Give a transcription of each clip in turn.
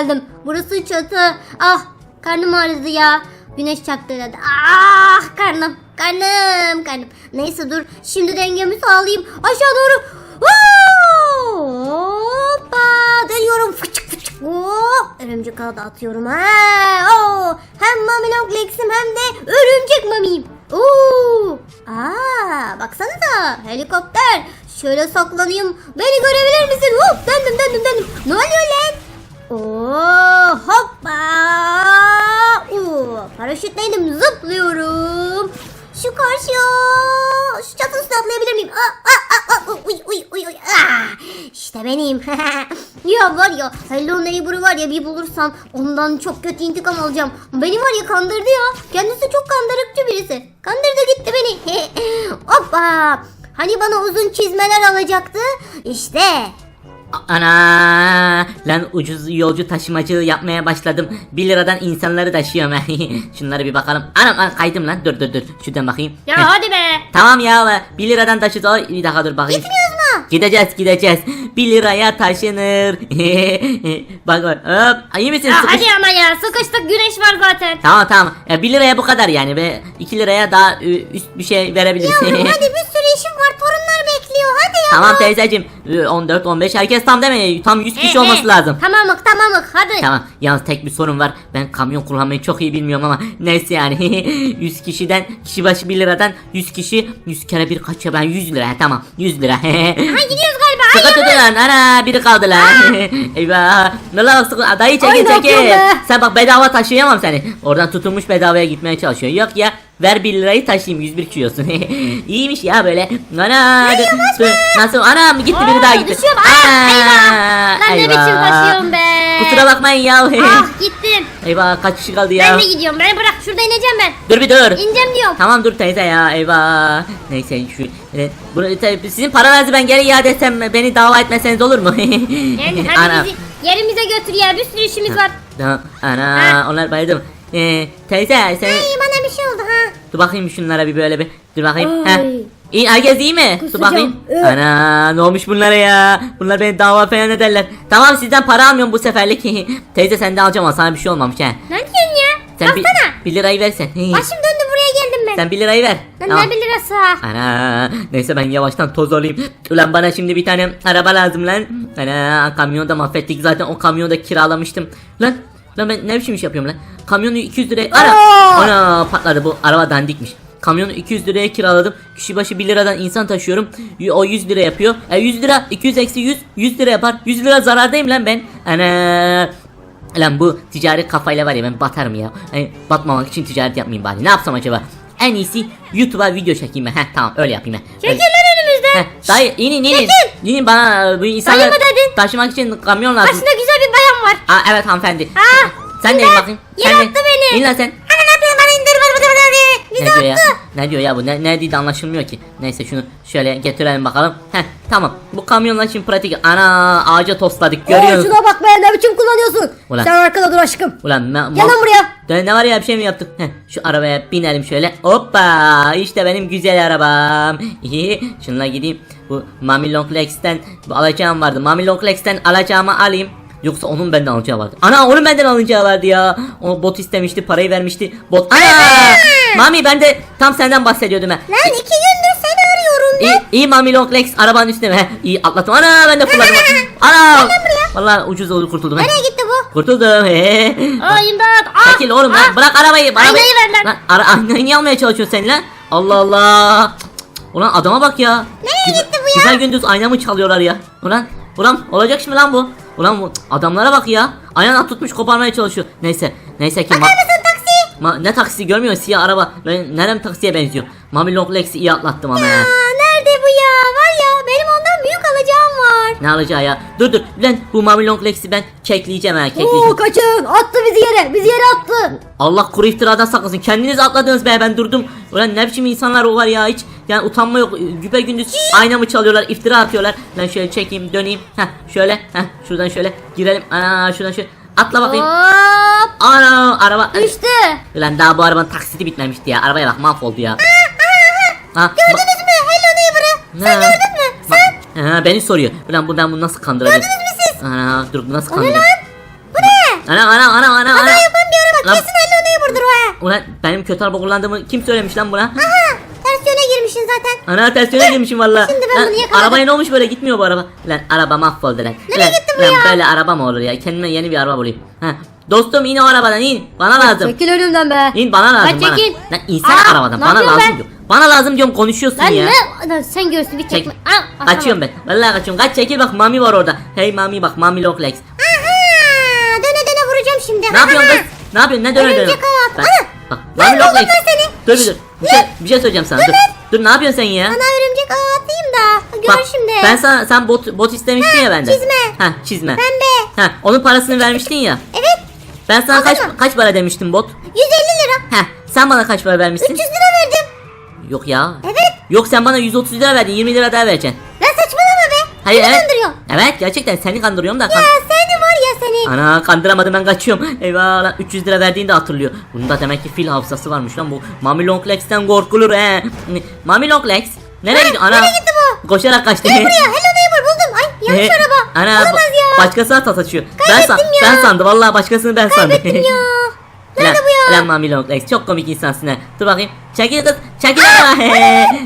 geldim. Burası çatı. Ah karnım ağrıdı ya. Güneş çaktırdı. Ah karnım. Karnım karnım. Neyse dur. Şimdi dengemi sağlayayım. Aşağı doğru. Hoppa. Dönüyorum. Fıçık fıçık. Oh! Örümcek ağı da atıyorum. Ha! Oh! Hem Mami Long Legs'im hem de örümcek mamiyim. Oo! Aa, baksanıza helikopter. Şöyle saklanayım. Beni görebilir misin? Hop, döndüm döndüm döndüm. Ne oluyor lan? Oo, hoppa. Oo, paraşütleydim zıplıyorum. Şu karşıya. Şu çatının üstüne atlayabilir miyim? Aa, aa, aa, uy, uy, uy, uy. Aa, işte benim. ya var ya Hello Neighbor'ı var ya bir bulursam ondan çok kötü intikam alacağım. Beni var ya kandırdı ya. Kendisi çok kandırıkçı birisi. Kandırdı gitti beni. Hoppa. Hani bana uzun çizmeler alacaktı? İşte. Ana lan ucuz yolcu taşımacı yapmaya başladım. 1 liradan insanları taşıyorum. Şunlara bir bakalım. Anam an, kaydım lan. Dur dur dur. Şuradan bakayım. Heh. Ya hadi be. Tamam ya 1 liradan taşıdı. Ay, bir dakika dur bakayım. Gitmiyoruz mu? Gideceğiz gideceğiz. 1 liraya taşınır. bak bak. Hop. İyi misin? Ya Sıkış- hadi ama ya sıkıştık güneş var zaten. Tamam tamam. Ya 1 liraya bu kadar yani. Ve 2 liraya daha üst bir şey verebiliriz. hadi bir sürü işim var torunlar bekliyor hadi ya. Tamam teyzeciğim. E, 14 15 herkes tam mi? Tam 100 kişi olması lazım. Tamamık tamamık hadi. Tamam. Yalnız tek bir sorun var. Ben kamyon kullanmayı çok iyi bilmiyorum ama neyse yani. 100 kişiden kişi başı 1 liradan 100 kişi 100 kere bir kaç ya? Ben 100 lira. Tamam. 100 lira. Ay gidiyoruz galiba. Sıkı tutun lan. ana biri kaldı lan. Eyvah. Ne lan sıkı dayı Ay, çekil. çekil? Sen bak bedava taşıyamam seni. Oradan tutulmuş bedavaya gitmeye çalışıyor Yok ya ver 1 lirayı taşıyayım 101 kilosun İyiymiş ya böyle Ana. Nasıl anam gitti biri daha gitti düşüyorum. Aa, Aa, Lan ne biçim eyvah. taşıyorum be. Kusura bakmayın ya Ah gittim. Eyvah kaç kişi kaldı ya Ben de gidiyorum. Beni bırak şurada ineceğim ben. Dur bir dur İneceğim diyorum. Tamam dur teyze ya eyvah. Neyse şu evet, bunu, tabii sizin paranızı ben geri iade etsem beni dava etmeseniz olur mu? Yani hadi Ana. bizi yerimize götür ya. Bir sürü işimiz var. Tamam ana Ha. onlar bayıldım. Ee, teyze sen Ay bana bir şey oldu ha. dur bakayım şunlara bir böyle bir dur bakayım. Ay. Heh. İyi herkes iyi mi? Dur Kusacağım. bakayım. Evet. Ana ne olmuş bunlara ya? Bunlar beni dava falan ederler. Tamam sizden para almıyorum bu seferlik. teyze sen de alacağım ama sana bir şey olmamış ha. Ne diyorsun ya? Sen Baksana. bir lirayı versen. Başım döndü buraya geldim ben. sen bir lirayı ver. Lan Tamam. ne bir lirası ha? Ana neyse ben yavaştan toz alayım. Ulan bana şimdi bir tane araba lazım lan. Ana kamyonda mahvettik zaten o kamyonu da kiralamıştım. Lan lan ben ne biçim iş yapıyorum lan. Kamyonu 200 liraya ana ana patladı bu araba dandikmiş. Kamyonu 200 liraya kiraladım. Kişi başı 1 liradan insan taşıyorum. O 100 lira yapıyor. E 100 lira 200 eksi 100 100 lira yapar. 100 lira zarardayım lan ben. Ana Lan bu ticari kafayla var ya ben batarım ya. Hani batmamak için ticaret yapmayayım bari. Ne yapsam acaba? En iyisi YouTube'a video çekeyim ben. Heh tamam öyle yapayım ben. Çekil lan önümüzden. Heh, dayı inin inin. Çekil. İnin bana bu insanlar Dayı mı dedin? taşımak için kamyon lazım. Karşında güzel bayan var. Aa, evet hanımefendi. Ha, Sen de in bakayım. Attı beni. İn lan sen. Ana ne yapıyorsun bana indir bana bana bana. Bizi Ne diyor ya? Ne diyor ya bu? Ne, ne dediği de anlaşılmıyor ki. Neyse şunu şöyle getirelim bakalım. Heh tamam. Bu kamyonla şimdi pratik. Ana ağaca tosladık görüyorsun. şuna bak be ne biçim kullanıyorsun. Ulan. Sen arkada dur aşkım. Ulan ne, Gel lan buraya. Ne, ne var ya bir şey mi yaptık? Heh, şu arabaya binelim şöyle. Hoppa işte benim güzel arabam. Şununla gideyim. Bu Mami Long Legs'ten bu alacağım vardı. Mami Long Legs'ten alacağımı alayım. Yoksa onun benden alacağı vardı. Ana onun benden alacağı vardı ya. O bot istemişti, parayı vermişti. Bot. Ana! Mami ben de tam senden bahsediyordum ha. Lan iki gündür seni arıyorum İyi, iyi Mami Long Legs arabanın üstüne. Heh, iyi atlattım. Ana ben de fırladım. Ana! Vallahi ucuz oldu kurtuldum. Nereye gitti bu? Kurtuldum. He. Aa imdat. Aa, Çekil oğlum aa. lan bırak arabayı. arabayı. Aynayı ver lan. Ara, aynayı niye almaya çalışıyorsun sen lan? Allah Allah. Ulan adama bak ya. Nereye gitti bu ya? Güzel gündüz ayna mı çalıyorlar ya? Ulan ulan olacak şimdi lan bu. Ulan bu adamlara bak ya. Ayağına tutmuş koparmaya çalışıyor. Neyse neyse ki. ma- Mısın taksi? ma- ne taksi görmüyor siyah araba. Ben nerem taksiye benziyor. Mami Long Legs'i iyi atlattım ama. Aa, he. nerede bu ya? Var ya benim ondan büyük alacağım var. Ne alacağı ya? Dur dur. Lan bu Mami Long Legs'i ben kekleyeceğim ha kekleyeceğim. kaçın. Attı bizi yere. Bizi yere attı. Allah kuru iftiradan saklasın. Kendiniz atladınız be ben durdum. Ulan ne biçim insanlar o var ya hiç. Yani utanma yok. Güpe gündüz ayna mı çalıyorlar, iftira atıyorlar. Ben şöyle çekeyim, döneyim. Heh şöyle. Heh şuradan şöyle girelim. Ana şuradan şöyle. Atla bakayım. Hop. Ana araba. Düştü. Ulan daha bu arabanın taksiti bitmemişti ya. Arabaya bak mahvoldu ya. Ha, Gördünüz mü? Hello neighbor'ı. Sen gördün? Ha, beni soruyor. Ulan buradan bunu nasıl kandırabilir? Gördünüz mü siz? Ana dur nasıl kanıyor? lan? Bu ne? Ana ana ana ana ana. Ana yapan bir araba. Lan- Kesin Hello Neighbor'dur o ha. Ulan benim kötü araba kullandığımı kim söylemiş lan buna? Aha. Ters yöne girmişsin zaten. Ana ters yöne girmişim valla. Şimdi ben Lan, bunu yakaladım. Arabaya ne olmuş böyle gitmiyor bu araba. Lan araba mahvoldu lan. Nereye lan, gitti bu lan, ya? böyle araba mı olur ya? Kendime yeni bir araba bulayım. Ha. Dostum in o arabadan in. Bana lazım. Çekil önümden be. İn bana lazım Lan bana. çekil. Lan insene Aa, arabadan. Bana lazım be? diyorum. Bana lazım diyorum konuşuyorsun Lan ya. ne? Lan sen görsün bir Çek. çekme. Aa, Kaçıyorum ben. Vallahi kaçıyorum. Kaç çekil bak mami var orada. Hey mami bak mami Loklex. Aha. Döne döne vuracağım şimdi. Ne yapıyorsun kız? Ne yapıyorsun? Ne döne döne? Örümcek ağı. Bak, Ana! bak. Lan Mami buldum Loklex. ben seni. Dur bir dur. Bir şey, bir şey söyleyeceğim sana. Dur. Dur ne yapıyorsun sen ya? Bana örümcek ağı atayım da. Gör Bak, şimdi. Ben sana sen bot bot istemiştin Ha, ya benden. çizme. Ha çizme. Pembe. Ha onun parasını vermiştin ya. Evet. Ben sana Aldın kaç mı? kaç para demiştim bot? 150 lira. Ha sen bana kaç para vermiştin? 300 lira. Yok ya. Evet. Yok sen bana 130 lira verdin. 20 lira daha vereceksin. Lan saçmalama be. Hayır evet. Evet gerçekten seni kandırıyorum da. Ya seni var ya seni. Ana kandıramadım ben kaçıyorum. Eyvah lan 300 lira verdiğini de hatırlıyor. Bunda demek ki fil hafızası varmış lan bu. Mami Longlex'ten korkulur he. Mami Longlex. Nereye gidiyor? Ana. nereye gitti bu? Koşarak kaçtı. Gel buraya. Hello neighbor buldum. Ay yanlış araba. Ana Olamaz ya. başkası at açıyor. Ben, san- Kaybettim ya. ben sandım vallahi başkasını ben sandım. Kaybettim ya. Lan- bu ya? Lan Mami Longlegs çok komik insansın ha. Dur bakayım. Çekil kız. Çekil ama.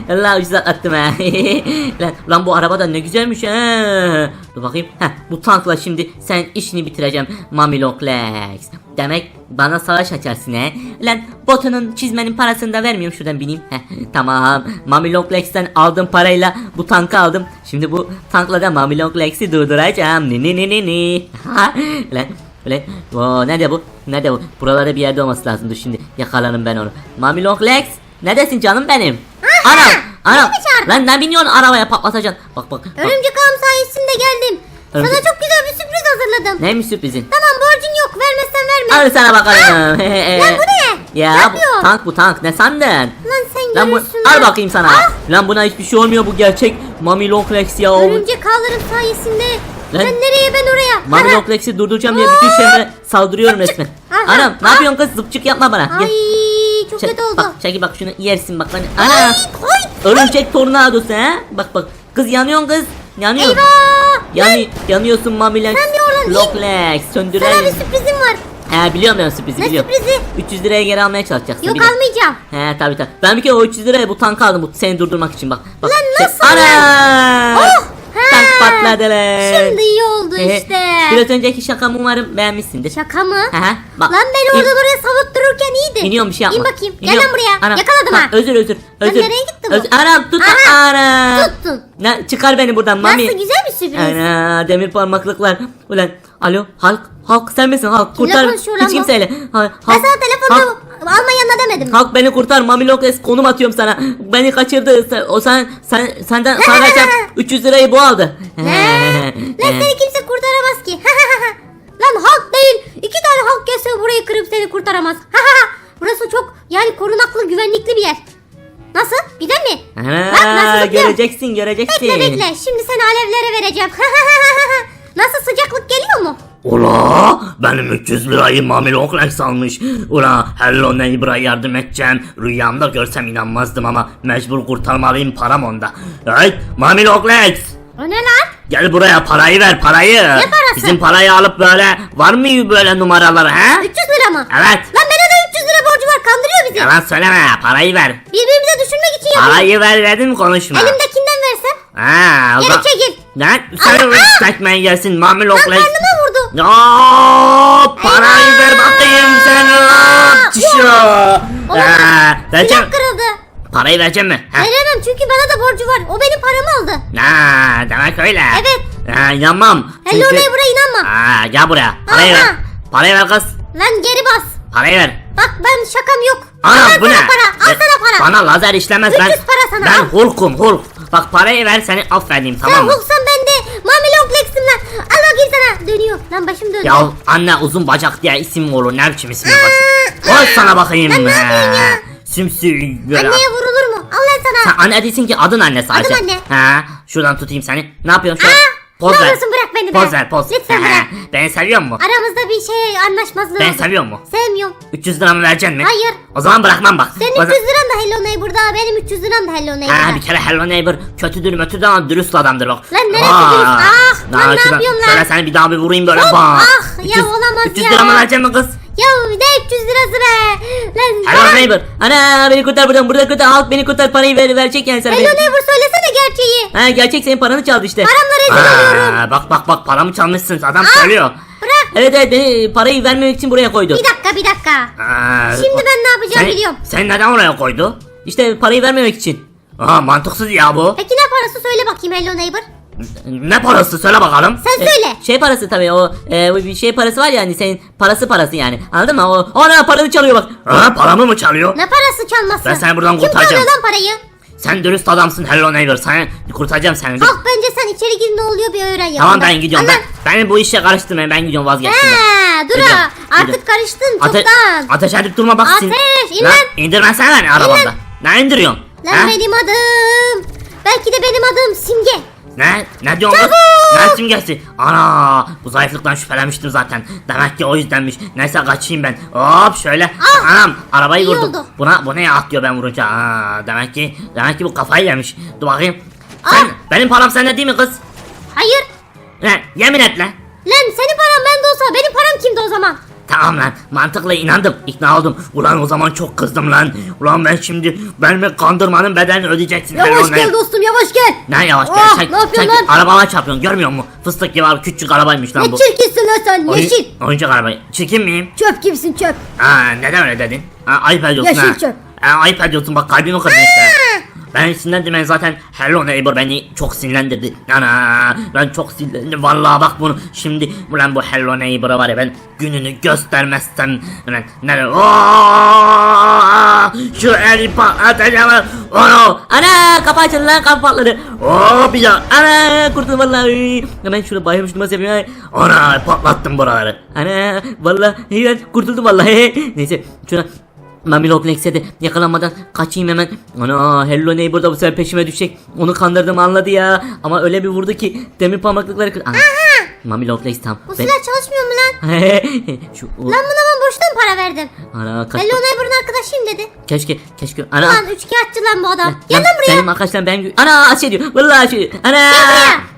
Allah ucuz attım ha. lan, lan bu araba da ne güzelmiş ha. Dur bakayım. Heh, bu tankla şimdi sen işini bitireceğim Mami Longlegs. Demek bana savaş açarsın he. Lan botunun çizmenin parasını da vermiyorum şuradan bineyim. Heh, tamam. Mami Longlegs'ten aldığım parayla bu tankı aldım. Şimdi bu tankla da Mami Longlegs'i durduracağım. Ni ni ni ni ni. lan Ulan Oo, nerede bu? Nerede bu? Buralarda bir yerde olması lazım. Dur şimdi yakalarım ben onu. Mami Long Legs. Neredesin canım benim? Anam! Anam! çağırdın? Lan ne biniyorsun arabaya patlatacaksın. Bak bak. bak. Örümcek ağım sayesinde geldim. Örümcek- Sana çok güzel bir sürpriz hazırladım. Neymiş sürprizin? Tamam borcun yok. Vermezsen verme. Al sana bakalım. Lan bu ne? Ya Ne bu tank bu tank. Ne sandın? Lan sen Lan bu, al bakayım sana. Ah! Lan buna hiçbir şey olmuyor bu gerçek. Mami Long Legs ya. Örümcek ağlarım sayesinde. Lan- Sen nereye ben oraya. Long Legs'i durduracağım diye bütün şehre saldırıyorum resmen. Aha. Anam ne yapıyorsun kız? Zıpçık yapma bana. Gel. Ay çok Çek- kötü oldu. Bak çekil bak şunu yersin bak lan. Ay, Ana. koy. Örümcek tornadosu ha. Bak bak. Kız yanıyorsun kız. Yanıyorsun. Eyvah. Yani yanıyorsun Mamilex. Sen bir oradan in. Sana bir Söndürelim. sürprizim var. He biliyorum ben sürprizi Ne biliyorum. sürprizi? 300 liraya geri almaya çalışacaksın. Yok biliyorum. almayacağım. He tabi tabi. Ben bir kere o 300 liraya bu tankı aldım bu seni durdurmak için bak. bak Lan nasıl Ana! Oh, he. Tank patladı lan. Şimdi iyi oldu He, işte. Biraz önceki şakamı umarım beğenmişsindir. Şaka mı? Bak. Lan beni orada İn- buraya savuttururken iyiydi. İniyorum bir şey yapma. İn bakayım. Gel İniyorum. lan buraya. Anam, Yakaladım ha. Özür özür. Özür. nereye gitti bu? Özür- Anam tut. Aha, Ana. tuttun. Ne, çıkar beni buradan mami. Nasıl güzel bir sürpriz. Ana demir parmaklıklar. Ulan alo Halk. Halk sen misin Halk? Kurtar. konuşuyor lan Hiç bu? kimseyle. Ha, Halk, Ben sana telefonda Halk, alma yanına demedim. mi? Halk beni kurtar. Mami Lokes konum atıyorum sana. Beni kaçırdı. Sen- O sen sen senden vereceğim 300 lirayı bu aldı. Lan seni kimse kurtaramaz ki. Lan halk değil. İki tane halk gelse burayı kırıp seni kurtaramaz. Burası çok yani korunaklı güvenlikli bir yer. Nasıl? Güzel mi? Bak nasıl göreceksin göreceksin. Bekle bekle. Şimdi seni alevlere vereceğim. Nasıl sıcaklık geliyor mu? Ula benim 300 lirayı Mami Longlegs almış. Ula Hello Neighbor'a yardım edeceğim. Rüyamda görsem inanmazdım ama mecbur kurtarmalıyım param onda. Hey Mami Longlegs O ne lan? gel buraya parayı ver parayı. Ne parası? Bizim parayı alıp böyle var mı böyle numaralar ha? 300 lira mı? Evet. Lan bana da 300 lira borcu var kandırıyor bizi. Yalan söyleme parayı ver. Birbirimize düşürmek için yapıyor. Parayı ver dedim konuşma. Elimdekinden versem. Ha, o Geri zaman- çekil. Lan sen tekmeyi gelsin Mami Lan Longlegs. karnıma. Ya parayı ver bakayım sen lan. Çişo. Olamaz. Ha, vereceğim. Silah kırıldı. Parayı vereceğim mi? Ha. Veremem çünkü bana da borcu var. O benim paramı aldı. Ha, demek öyle. Evet. Ha, inanmam. Hello Çünkü- Neighbor'a inanma. Ha, gel buraya. Parayı Aha. ver. Parayı ver kız. Lan geri bas. Parayı ver. Bak ben şakam yok. Ana al bu sana ne? para. Al sana para. Bana lazer işlemez 300 ben. para sana, Ben al. Hulk'um Hulk. Bak parayı ver seni affedeyim Sen tamam mı? Hulk'san ben de Mami Longlex'im lan. Al bakayım sana. Dönüyor. Lan başım döndü. Ya anne uzun bacak diye isim mi olur? Ne biçim isim yaparsın? Koy sana bakayım. Ben ne yapayım ya? Sümsü böyle. Anneye vurulur mu? Al lan sana. Sen anne değilsin ki adın anne sadece. anne. Ha, şuradan tutayım seni. Ne yapıyorsun şu an? Aa, Poz ne ver. Poz ver poz. Lütfen bırak. Beni seviyor mu? Aramızda bir şey anlaşmazlığı Beni oldu. seviyor mu? Sevmiyorum. 300 liramı vereceksin mi? Hayır. O zaman bırakmam bak. Senin O 300 zaman- liran da Hello Neighbor'da benim 300 liram da Hello Neighbor'da. Ha bir kere Hello Neighbor kötüdür mötüdür ama dürüst adamdır bak. Lan neresi dürüst? Ah, lan ne yapıyorsun lan? Şöyle seni bir daha bir vurayım böyle Hop, bak. ah, ya olamaz 300 ya. liramı vereceksin mi kız? Ya ne 300 lirası be. Lan Hello neighbor. Ana beni kurtar buradan. Burada kurtar. Halk beni kurtar. Parayı ver, verecek yani sana. Hello Neighbor söylesene gerçeği. Ha gerçek senin paranı çaldı işte. Paramla rezil oluyorum. Aa, bak bak bak paramı çalmışsın adam Ah, söylüyor. Bırak. Evet evet beni parayı vermemek için buraya koydu. Bir dakika bir dakika. Aa, Şimdi ben ne yapacağım sen, biliyorum. Sen neden oraya koydu? İşte parayı vermemek için. Aa mantıksız ya bu. Peki ne parası söyle bakayım Hello Neighbor. Ne parası söyle bakalım. Sen E, söyle. Şey parası tabii o e, bir şey parası var ya hani senin parası parası yani. Anladın mı? O ona paranı çalıyor bak. Ha paramı mı çalıyor? Ne parası çalması? Ben seni buradan Kim kurtaracağım. çalıyor lan parayı? Sen dürüst adamsın Hello Neighbor. Sen kurtaracağım seni. Kalk bence sen içeri gir ne oluyor bir öğren ya. Tamam ben gidiyorum. Anam. Ben, beni bu işe karıştırmayın. Ben gidiyorum vazgeçtim. He, dur ha. Artık karıştın Ate çoktan. ateş edip durma bak. Ateş, in Lan. İndirmesene beni arabamda. Ne indiriyorsun? Lan Ha? benim adım. Belki de benim adım Simge. Ne? Ne diyorsun kız? Ne simgesi? Ana bu zayıflıktan şüphelenmiştim zaten. Demek ki o yüzdenmiş. Neyse kaçayım ben. Hop şöyle. Ah! Anam arabayı İyi vurdum. oldu. Buna bu neye atlıyor ben vurunca? Aa, demek ki demek ki bu kafayı yemiş. Dur bakayım. Ah! Sen, benim param sende değil mi kız? Hayır. Ne? Yemin et lan. Lan senin paran bende olsa benim param kimde o zaman? Tamam lan mantıklı inandım ikna oldum Ulan o zaman çok kızdım lan Ulan ben şimdi benimle kandırmanın bedelini ödeyeceksin Yavaş gel dostum yavaş gel. Ne yavaş Oh, gel sen, ne yapıyorsun sen lan? arabama çarpıyorsun görmüyor musun? Fıstık gibi abi küçük arabaymış lan Ne bu çirkinsin lan sen Oyun- yeşil. Oyuncak arabayı Çirkin miyim? Çöp gibisin çöp. Aa, neden öyle dedin? Aa, ayıp ediyorsun Yeşil ha. çöp. Aa, ayıp ediyorsun bak kalbimi kırdın işte. Ben sinirlendim ben zaten Hello Neighbor beni çok sinirlendirdi. Ana ben çok sinirlendim vallahi bak bunu şimdi ulan bu Hello Neighbor'a var ya ben gününü göstermezsem ulan ne Oo, şu eli patlatacağım onu Ana kapı açıldı lan kapı patladı. Hop ya Ana kurtuldum vallahi. Hemen şurada bayılmış numarası yapayım. ona patlattım buraları Ana vallahi kurtuldum vallahi. Neyse şuna Mamilo Plex'e de yakalanmadan kaçayım hemen. Ana Hello Neighbor da bu sefer peşime düşecek. Onu kandırdım anladı ya. Ama öyle bir vurdu ki demir parmaklıkları kır. Ana. Mamilo Plex tam. Bu Ben- silah çalışmıyor mu lan? Şu o- Lan buna ben boşuna mı para verdim? Ana kaç. Hello Neighbor'ın arkadaşıyım dedi. Keşke keşke. Ana. Lan üçkağıtçı lan bu adam. Gel Lan lan buraya. Senin arkadaşlar ben Ana ateş ediyor. Vallahi ateş ediyor. Ana.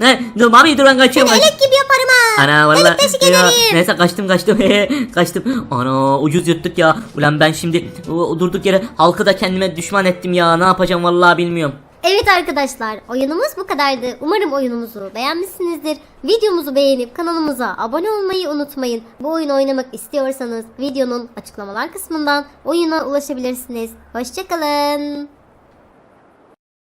Ne? Dur mami dur ben kaçıyorum. Seni elek gibi yaparım ha. Ana vallahi. Delik deşik Ya, ederim. Neyse kaçtım kaçtım. kaçtım. Ana ucuz yuttuk ya. Ulan ben şimdi o- durduk yere halkı da kendime düşman ettim ya. Ne yapacağım vallahi bilmiyorum. Evet arkadaşlar oyunumuz bu kadardı. Umarım oyunumuzu beğenmişsinizdir. Videomuzu beğenip kanalımıza abone olmayı unutmayın. Bu oyunu oynamak istiyorsanız videonun açıklamalar kısmından oyuna ulaşabilirsiniz. Hoşçakalın.